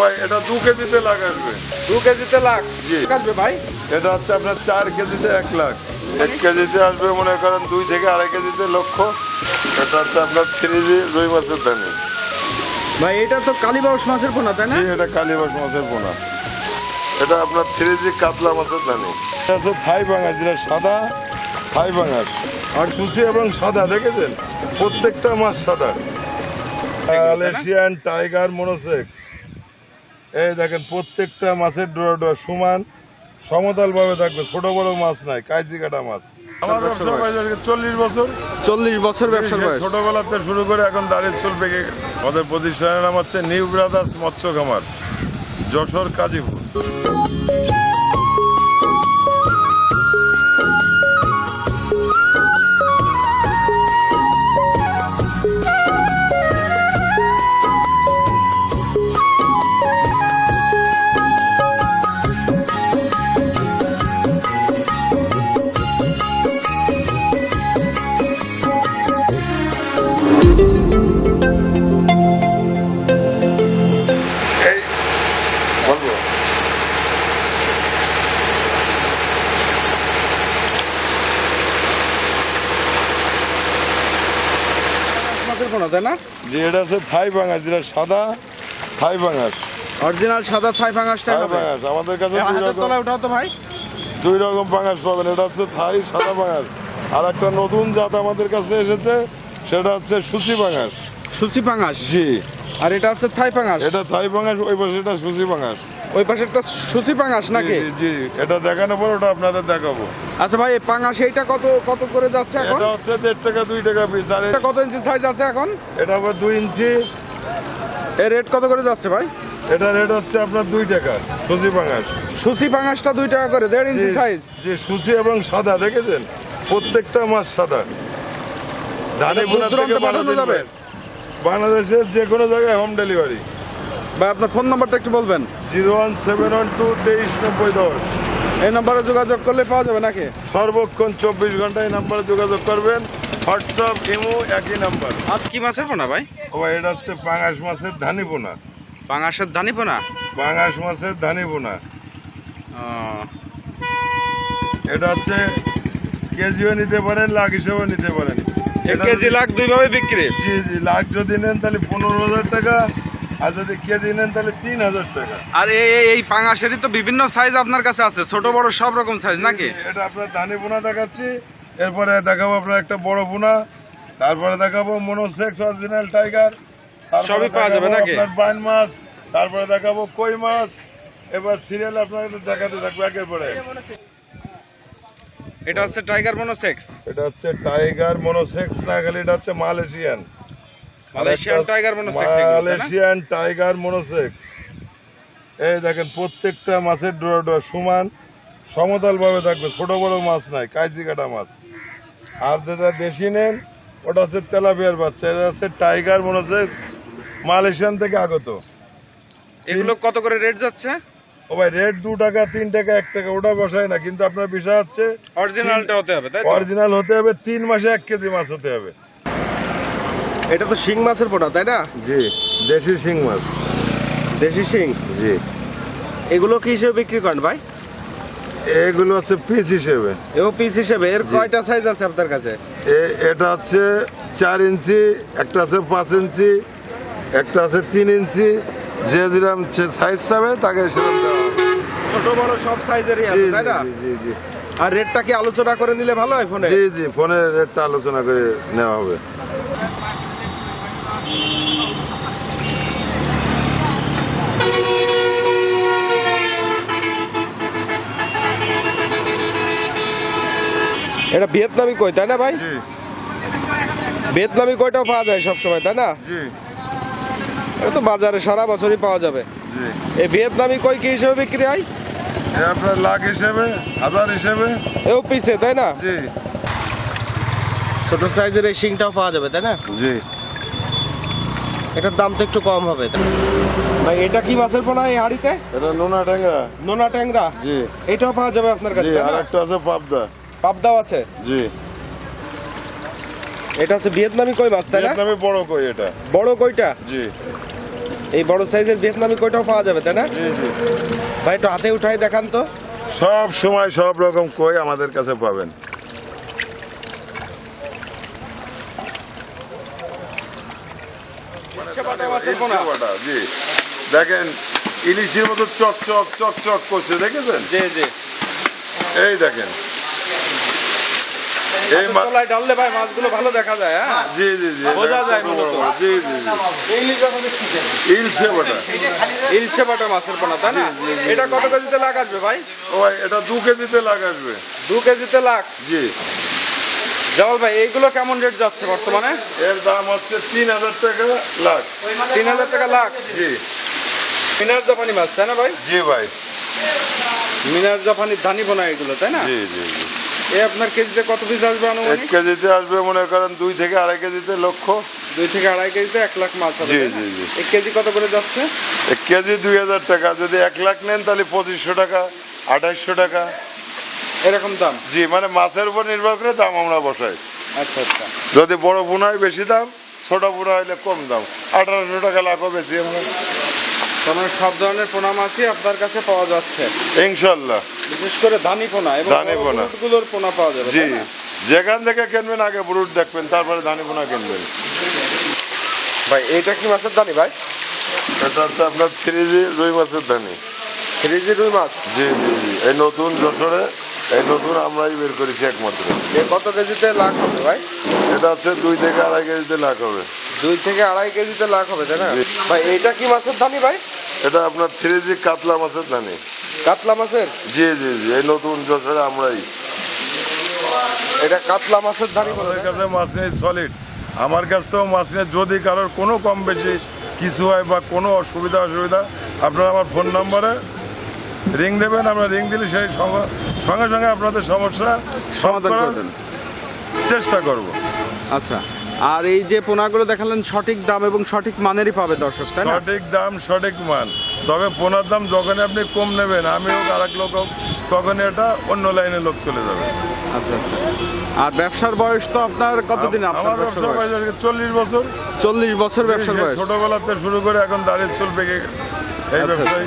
ওই এটা দু কেজিতে লাখ আসবে। দু কেজিতে লাখ? জি। কাটবে ভাই? এটা হচ্ছে আপনার চার কেজিতে এক লাখ। এক কেজিতে আসবে মনে করেন দুই থেকে আড়াই কেজিতে লক্ষ। এটা হচ্ছে আপনার থ্রি জি রুই মাছের দানি ভাই এটা তো কালীবাউস মাছের পোনা তাই না? এটা মাছের পোনা। এটা আপনার থ্রি জি কাতলা মাছের দানি এটা হচ্ছে থাই যেটা সাদা থাই আর সুচি এবং সাদা দেখেছেন? প্রত্যেকটা মাছ সাদা। মালয়েশিয়ান টাইগার মনোসেক্স এই দেখেন প্রত্যেকটা মাছের ডোরা ডোয়া সমান সমতল ভাবে থাকবে। ছোট বড় মাছ নাই কাইজি কাটা মাছ। আমার ব্যবসা বয়স। আজকে চল্লিশ বছর। চল্লিশ বছর ব্যবসার সেই বয়স। ছোটবেলাতে শুরু করে এখন দাঁড়িয়ে চুল পেকে গেছে। আমাদের প্রতিষ্ঠানের নাম হচ্ছে নিউ ব্রাদার্স মৎস্য খামার যশোর কাজীপুর। মাছের পোনা তাই না? যে এটা হচ্ছে থাই বাঙাশ যেটা সাদা থাই বাঙাশ অরিজিনাল সাদা থাই ফাঙ্গাসটা থাই বাঙাশ আমাদের কাছে দুই রকম তলায় ওঠাও তো ভাই। দুই রকম বাঙাশ পাবেন এটা হচ্ছে থাই সাদা বাঙাশ আর একটা নতুন জাত আমাদের কাছে এসেছে সেটা হচ্ছে সুচি বাঙাশ সুচি পাঙ্গাস জি। আর এটা হচ্ছে থাই পাঙ্গাস এটা থাই বাঙাশ ওই পাশে এটা সুচি বাঙাশ ওই পাশে একটা সুচি পাঙ্গাস নাকি? জি, এটা দেখানোর পর ওটা আপনাদের দেখাবো। আচ্ছা ভাই এই পাঙ্গাস এইটা কত কত করে যাচ্ছে এখন? এটা হচ্ছে দেড় টাকা দুই টাকা পিস আর এটা কত ইঞ্চি সাইজ আছে এখন? এটা আবার দুই ইঞ্চি এর রেট কত করে যাচ্ছে ভাই? এটা রেট হচ্ছে আপনার দুই টাকা সুচি বাঙাশ সুচি পাঙ্গাসটা দুই টাকা করে দেড় ইঞ্চি সাইজ জি সুচি এবং সাদা দেখেছেন? প্রত্যেকটা মাছ সাদা। ধানে বোনা থেকে? বাংলাদেশের যে কোনো জায়গায় হোম ডেলিভারি ভাই আপনার ফোন নাম্বারটা একটু বলবেন? Zero one seven one two তেইশ নব্বই দশ। এই নাম্বারে যোগাযোগ করলে পাওয়া যাবে নাকি? সর্বক্ষণ চব্বিশ ঘন্টায় নাম্বারে যোগাযোগ করবেন। হোয়াটসঅ্যাপ ইমো একই নাম্বার। আজ কি মাছের পোনা ভাই? ও এটা হচ্ছে পাঙাশ মাছের ধানি পোনা। পাঙ্গাসের দানি পোনা? পাঙাশ মাছের ধানি পোনা। এটা হচ্ছে কেজিও নিতে পারেন লাখ হিসেবেও নিতে পারেন। এক কেজি লাখ দুই ভাবে বিক্রি। জি জি লাখ যদি নেন তাহলে পনেরো হাজার টাকা আর যদি কেজি নেন তাহলে তিন হাজার টাকা। আর এই এই- তো বিভিন্ন সাইজ আপনার কাছে আছে ছোট বড় সব রকম সাইজ নাকি? এটা আপনার ধানি পোনা দেখাচ্ছি এরপরে দেখাবো আপনার একটা বড় পোনা তারপরে দেখাবো মনোসেক্স অরিজিনাল টাইগার সবই পাওয়া যাবে নাকি? আপনার বাইন মাছ তারপরে দেখাবো কই মাছ এবার সিরিয়াল আপনার দেখাতে থাকব একের পরে এটা হচ্ছে টাইগার মনোসেক্স এটা হচ্ছে টাইগার মনোসেক্স না খালি এটা হচ্ছে Malaysian Malaysian tiger monosex? Malaysian tiger এই দেখেন প্রত্যেকটা মাছের ডোরা ডোরা সমান সমতল ভাবে থাকবে ছোট বড় মাছ নাই কাইজি কাটা মাছ। আর যেটা দেশি নেন ওটা হচ্ছে তেলাপিয়ার বাচ্চা এটা হচ্ছে টাইগার মনোসেক্স মালয়েশিয়ান থেকে আগত। এগুলো কত করে রেট যাচ্ছে? ও ভাই রেট দু টাকা তিন টাকা এক টাকা ওটা বসায় না কিন্তু আপনার বিষয় হচ্ছে অরিজিনালটা হতে হবে অরিজিনাল হতে হবে তিন মাসে এক কেজি মাছ হতে হবে। এটা তো শিং মাছের পোনা তাই না? জি দেশি শিং মাছ। দেশি শিং? জি। এগুলো কি হিসেবে বিক্রি করেন ভাই? এগুলো হচ্ছে পিস হিসেবে। এও পিস হিসেবে এর কয়টা সাইজ আছে আপনার কাছে? এটা হচ্ছে চার ইঞ্চি একটা আছে পাঁচ ইঞ্চি একটা আছে তিন ইঞ্চি। যে যেরকম সাইজ চাবে তাকে সেরকম। ছোট বড় সব সাইজেরই আছে তাই না? জি, জি জি আর রেটটা কি আলোচনা করে নিলে ভালো হয় ফোনে জি জি ফোনের রেটটা আলোচনা করে নেওয়া হবে। এটা ভিয়েতনামি কই তাই না ভাই? ভিয়েতনামি কইটাও পাওয়া যায় সব সময় তাই না? জি। এটা তো বাজারে সারা বছরই পাওয়া যাবে। জি। এই ভিয়েতনামি কই কি হিসেবে বিক্রি হয়? আপনার লাখ হিসেবে হাজার হিসেবে। এও পিসে তাই না? জি। ছোট সাইজের এই শিংটাও পাওয়া যাবে তাই না? জি। এটার দাম তো একটু কম হবে ভাই এটা কি মাছের পোনা এই হাড়িতে? এটা নোনা ট্যাংরা। নোনা ট্যাংরা? জি। এটাও পাওয়া যাবে আপনার কাছে আর? একটা আছে পাবদা। পাবদাও আছে? জি। এটা হচ্ছে ভিয়েতনামি কই মাছ তাই না? ভিয়েতনামি বড় কই এটা? বড় কইটা? জি। এই বড় সাইজের ভিয়েতনামি কইটাও পাওয়া যাবে তাই না? জি জি। ভাই একটু হাতে উঠাই দেখান তো। সব সময় সব রকম কই আমাদের কাছে পাবেন। জি। দেখেন ইলিশের মতো চক চক চক চক করছে দেখেছেন? জি জি। এই দেখেন এই তলায় ভাই মাছগুলো ভালো দেখা যায় হ্যাঁ? জি জি জি বোঝা যায়। জি জি জি। ইলশে বাটা। ইলশে বাটা মাছের পোনা তাই না? এটা কত কেজিতে আসবে ভাই? ও এটা দু কেজিতে লাগ আসবে। দু কেজিতে লাখ জি। জামাল ভাই এইগুলো কেমন রেট যাচ্ছে বর্তমানে? এর দাম হচ্ছে তিন হাজার টাকা লাখ। তিন হাজার টাকা লাখ? জি। মিনার জাপানি মাছ তাই না ভাই? জি ভাই। মিনার জাপানি ধানি পোনা এগুলো তাই না? জি জি জি। এ আপনার কেজিতে কত পিস আসবে এক কেজিতে আসবে মনে করেন দুই থেকে আড়াই কেজিতে লক্ষ। দুই থেকে আড়াই কেজিতে এক লাখ মাছ হবে জি, তাই না? জি, জি। এক কেজি কত করে যাচ্ছে? এক কেজি দুই হাজার টাকা। যদি এক লাখ নেন তাহলে পঁচিশশো টাকা আঠাইশশো টাকা। এরকম দাম? জি মানে মাছের উপর নির্ভর করে দাম আমরা বসাই। আচ্ছা আচ্ছা। যদি বড় পোনা হয় বেশি দাম ছোট পোনা হলে কম দাম। আঠারোশো টাকা লাখও বেশি আমরা। তোমার সব ধরনের পোনা মাছই আপনার কাছে পাওয়া যাচ্ছে। ইনশাল্লাহ। বিশেষ করে ধানি পোনা এবং ধানি পোনা। গুলোর পোনা পাওয়া যাবে জি। যেখান থেকে কিনবেন আগে ব্রুট দেখবেন তারপরে ধানি পোনা কিনবেন। ভাই এটা কি মাছের ধানি ভাই? এটা হচ্ছে আপনার থ্রি জি রুই মাছের ধানি। ফ্রিজি রুই মাছ? জি জি জি। এই নতুন যশোরে এই নতুন আমরাই বের করেছি একমাত্র। এ কত কেজিতে লাখ হবে ভাই? এটা হচ্ছে দুই থেকে আড়াই কেজিতে লাখ হবে। দুই থেকে আড়াই কেজিতে লাখ হবে তাই না? জি। ভাই এইটা কি মাছের ধানি ভাই? এটা আপনার থ্রি জি কাতলা মাছের ধানি। কাতলা মাছের? জি জি জি এই নতুন যশোরে আমরাই। এটা কাতলা মাছের ধানি বলে কাছে মাছ নেই সলিড আমার কাছ থেকেও মাছ নেই যদি কারোর কোনো কম বেশি কিছু হয় বা কোনো অসুবিধা অসুবিধা আপনারা আমার ফোন নম্বরে রিং দেবেন আমরা রিং দিলে সেই সঙ্গে সঙ্গে আপনাদের সমস্যা সমাধান করার করে দেন চেষ্টা করব। আচ্ছা আর এই যে পোনাগুলো দেখালেন সঠিক দাম এবং সঠিক মানেরই পাবে দর্শক তাই না? সঠিক দাম সঠিক মান। তবে পোনার দাম যখন আপনি কম নেবেন আমি হোক আর এক লোক হোক তখনই এটা অন্য লাইনে লোক চলে যাবে। আচ্ছা আচ্ছা। আর ব্যবসার বয়স তো আপনার কতদিন আমার আপনার ব্যবসার বয়স আজকে চল্লিশ বছর। চল্লিশ বছর ব্যবসার বয়স। ছোটবেলাতে শুরু করে এখন দাঁড়িয়ে চলবে। এই আচ্ছা, আচ্ছা। ব্যবসায়।